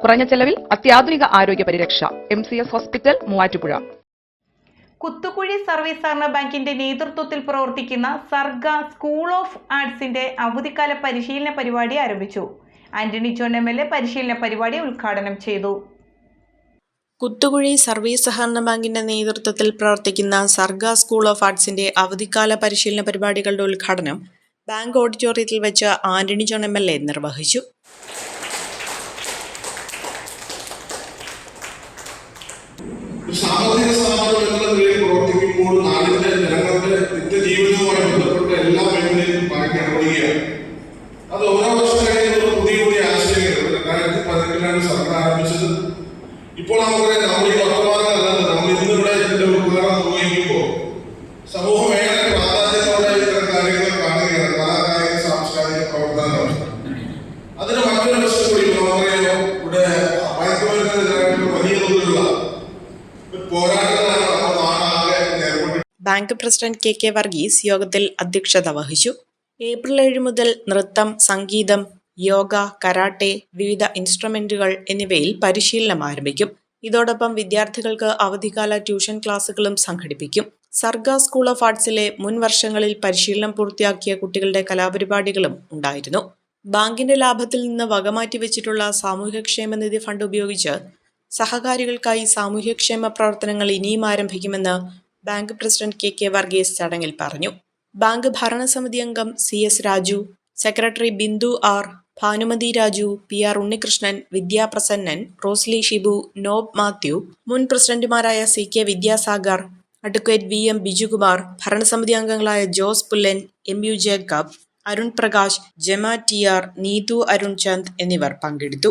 കുറഞ്ഞ ചെലവിൽ അത്യാധുനിക ആരോഗ്യ പരിരക്ഷ. M C S hospital Muvattupuzha. Kuthukuzhi service സഹകരണ ബാങ്കിന്റെ നേതൃത്വത്തിൽ പ്രവർത്തിക്കുന്ന സർഗ സ്കൂൾ ഓഫ് ആർട്സിന്റെ അവധിക്കാല പരിശീലന പരിപാടി ആരംഭിച്ചു. Antony John M L A പരിശീലന പരിപാടി ഉദ്ഘാടനം ചെയ്തു. കുത്തുകുഴി സർവീസ് സഹകരണ ബാങ്കിന്റെ നേതൃത്വത്തിൽ പ്രവർത്തിക്കുന്ന സർഗ സ്കൂൾ ഓഫ് ആർട്സിന്റെ അവധിക്കാല പരിശീലന പരിപാടികളുടെ ഉദ്ഘാടനം ബാങ്ക് ഓഡിറ്റോറിയത്തിൽ വെച്ച് Antony John M L A നിർവഹിച്ചു. ഒരു സാമൂഹിക സ്ഥാപനം എന്നുള്ള നിലയിൽ പ്രവർത്തിക്കുമ്പോൾ നാടിന്റെ ജനങ്ങളുടെ നിത്യജീവിതവുമായി ബന്ധപ്പെട്ട എല്ലാ മേഖലയിലും ബാങ്ക് ഇടപെടുകയാണ്. അത് ഓരോ വർഷം കഴിയുമ്പോൾ പുതിയ പുതിയ ആശയങ്ങൾ രണ്ടായിരത്തി പതിനെട്ടിലാണ് സർക്കാർ ആരംഭിച്ചത്. ഇപ്പോൾ നമുക്കറിയാം നമ്മൾ ഈ വർത്തമാനമല്ലാതെ നമ്മൾ ഇന്നിവിടെ ഇതിന്റെ ഉദ്ഘാടനം നിർവഹിക്കുമ്പോൾ സമൂഹം ഏറെ പ്രാധാന്യത്തോടെ ഇത്തരം കാര്യങ്ങൾ കാണുകയാണ്. കലാകായിക സാംസ്കാരിക പ്രവർത്തനങ്ങൾ. അതിന് മറ്റൊരു വശം കൂടി ഇപ്പോൾ bank president K K Varghese യോഗത്തിൽ അധ്യക്ഷത വഹിച്ചു. ഏപ്രിൽ ഏഴ് മുതൽ നൃത്തം സംഗീതം യോഗ കരാട്ടെ വിവിധ ഇൻസ്ട്രുമെന്റുകൾ എന്നിവയിൽ പരിശീലനം ആരംഭിക്കും. ഇതോടൊപ്പം വിദ്യാർത്ഥികൾക്ക് അവധിക്കാല ട്യൂഷൻ ക്ലാസുകളും സംഘടിപ്പിക്കും. സർഗ സ്കൂൾ ഓഫ് ആർട്സിലെ മുൻ വർഷങ്ങളിൽ പരിശീലനം പൂർത്തിയാക്കിയ കുട്ടികളുടെ കലാപരിപാടികളും ഉണ്ടായിരുന്നു. ബാങ്കിന്റെ ലാഭത്തിൽ നിന്ന് വകമാറ്റി വെച്ചിട്ടുള്ള സാമൂഹ്യക്ഷേമ നിധി ഫണ്ട് ഉപയോഗിച്ച് സഹകാരികൾക്കായി സാമൂഹ്യക്ഷേമ പ്രവർത്തനങ്ങൾ ഇനിയും ആരംഭിക്കുമെന്ന് bank president K K Varghese ചടങ്ങിൽ പറഞ്ഞു. ബാങ്ക് ഭരണസമിതി അംഗം C S Raju secretary Bindu R Bhanumathi Raju P R Unnikrishnan Vidyaprasannan Rosly Shibu Nob Mathew മുൻ പ്രസിഡന്റുമാരായ C K Vidyasagar advocate V M Bijukumar ഭരണസമിതി അംഗങ്ങളായ Jose Pullan M U Jacob Arun Prakash Jama T R Neethu Arun Chand എന്നിവർ പങ്കെടുത്തു.